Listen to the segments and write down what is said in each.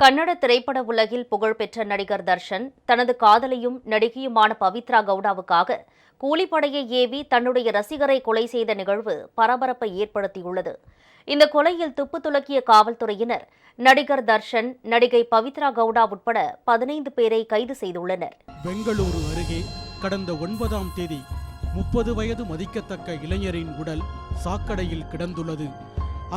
கன்னட திரைப்பட உலகில் புகழ்பெற்ற நடிகர் தர்ஷன் தனது காதலியும் நடிகையுமான பவித்ரா கவுடாவுக்காக கூலிப்படையை ஏவி தன்னுடைய ரசிகரை கொலை செய்த நிகழ்வு பரபரப்பை ஏற்படுத்தியுள்ளது. இந்த கொலையில் துப்பு துலக்கிய காவல்துறையினர் நடிகர் தர்ஷன் நடிகை பவித்ரா கவுடா உட்பட பதினைந்து பேரை கைது செய்துள்ளனர். பெங்களூரு அருகே கடந்த ஒன்பதாம் தேதி முப்பது வயது மதிக்கத்தக்க இளைஞரின் உடல் சாக்கடையில் கிடந்துள்ளது.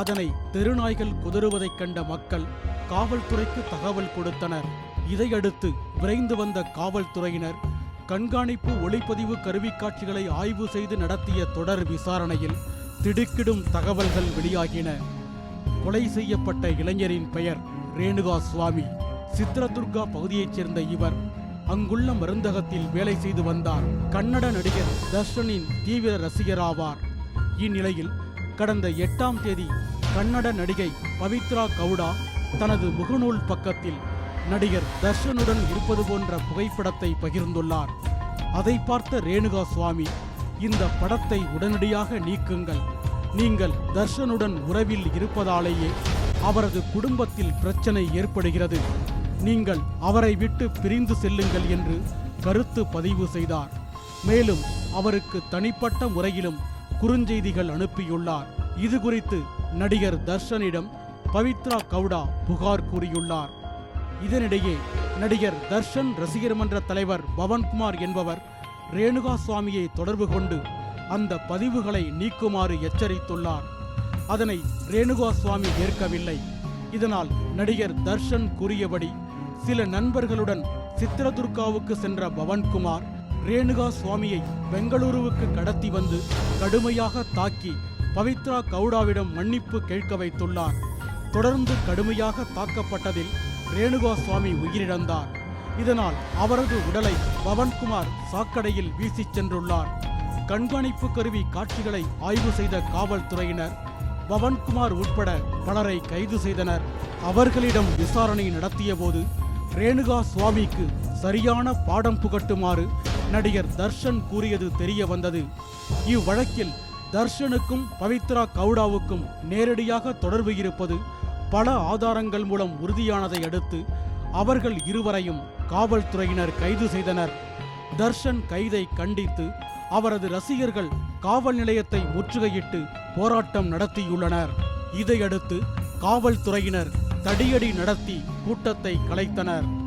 அதனை தெருநாய்கள் குதறுவதைக் கண்ட மக்கள் காவல்துறைக்கு தகவல் கொடுத்தனர். இதையடுத்து விரைந்து வந்த காவல்துறையினர் கண்காணிப்பு ஒளிப்பதிவு கருவிக்காட்சிகளை ஆய்வு செய்து நடத்திய தொடர் விசாரணையில் திடுக்கிடும் தகவல்கள் வெளியாகின. கொலை செய்யப்பட்ட இளைஞரின் பெயர் ரேணுகா சுவாமி. சித்ரதுர்கா பகுதியைச் சேர்ந்த இவர் அங்குள்ள மருந்தகத்தில் வேலை செய்து வந்தார். கன்னட நடிகர் தர்ஷனின் தீவிர ரசிகராவார். இந்நிலையில் கடந்த எட்டாம் தேதி கன்னட நடிகை பவித்ரா கவுடா தனது முகநூல் பக்கத்தில் நடிகர் தர்ஷனுடன் இருப்பது போன்ற புகைப்படத்தை பகிர்ந்துள்ளார். அதை பார்த்த ரேணுகா சுவாமி இந்த படத்தை உடனடியாக நீக்குங்கள். நீங்கள் தர்ஷனுடன் உறவில் இருப்பதாலேயே அவரது குடும்பத்தில் பிரச்சனை ஏற்படுகிறது. நீங்கள் அவரை விட்டு பிரிந்து செல்லுங்கள் என்று கருத்து பதிவு செய்தார். மேலும் அவருக்கு தனிப்பட்ட முறையிலும் குறுஞ்செய்திகள் அனுப்பியுள்ளார். இது குறித்து நடிகர் தர்ஷனிடம் பவித்ரா கவுடா புகார் கூறியுள்ளார். இதனிடையே நடிகர் தர்ஷன் ரசிகர் மன்ற தலைவர் பவன்குமார் என்பவர் ரேணுகா சுவாமியை தொடர்பு கொண்டு அந்த பதிவுகளை நீக்குமாறு எச்சரித்துள்ளார். அதனை ரேணுகா சுவாமி ஏற்கவில்லை. இதனால் நடிகர் தர்ஷன் கூறியபடி சில நண்பர்களுடன் சித்திரதுர்காவுக்கு சென்ற பவன்குமார் ரேணுகா சுவாமியை பெங்களூருவுக்கு கடத்தி வந்து கடுமையாக தாக்கி பவித்ரா கவுடாவிடம் மன்னிப்பு கேட்க வைத்துள்ளார். தொடர்ந்து கடுமையாக தாக்கப்பட்டதில் ரேணுகா சுவாமி உயிரிழந்தார். இதனால் அவரது உடலை பவன்குமார் சாக்கடையில் வீசிச் சென்றுள்ளார். கண்காணிப்பு கருவி காட்சிகளை ஆய்வு செய்த காவல்துறையினர் பவன்குமார் உட்பட பலரை கைது செய்தனர். அவர்களிடம் விசாரணை நடத்தியபோது ரேணுகா சுவாமிக்கு சரியான பாடம் புகட்டுமாறு நடிகர் தர்ஷன் கூறியது தெரிய வந்தது. இவ்வழக்கில் தர்ஷனுக்கும் பவித்ரா கவுடாவுக்கும் நேரடியாக தொடர்பு இருப்பது பல ஆதாரங்கள் மூலம் உறுதியானதை அடுத்து அவர்கள் இருவரையும் காவல்துறையினர் கைது செய்தனர். தர்ஷன் கைதை கண்டித்து அவரது ரசிகர்கள் காவல் நிலையத்தை முற்றுகையிட்டு போராட்டம் நடத்தியுள்ளனர். இதையடுத்து காவல்துறையினர் தடியடி நடத்தி கூட்டத்தை கலைத்தனர்.